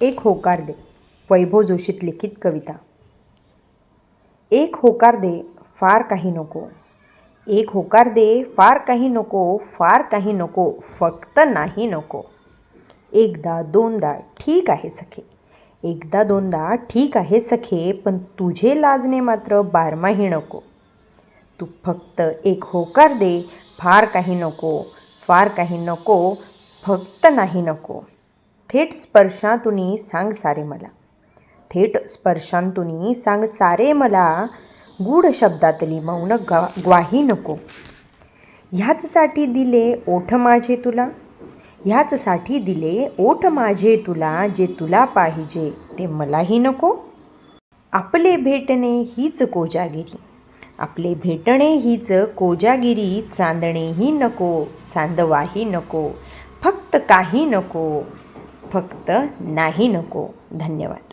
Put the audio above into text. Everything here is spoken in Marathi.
एक होकार दे वैभव जोशीत लिखित कविता. एक होकार दे फार काही नको. एक होकार दे फार काही नको फार काही नको फक्त नाही नको. एकदा दोनदा ठीक आहे सखे. एकदा दोनदा ठीक आहे सखे पण तुझे लाजणे मात्र बारमाही नको. तू फक्त एक होकार दे फार काही नको फार काही नको फक्त नाही नको. थेट स्पर्शातून सांग सारे मला. थेट स्पर्शांतुनी सांग सारे मला. गूढ शब्दातली मौन गा ग्वाही नको. ह्याचसाठी दिले ओठ माझे तुला. ह्याचसाठी दिले ओठ माझे तुला जे तुला पाहिजे ते मलाही नको. आपले भेटणे हीच कोजागिरी. आपले भेटणे हीच कोजागिरी. चांदणेही नको चांदवाही नको फक्त काही नको. फक्त नाही नको. धन्यवाद.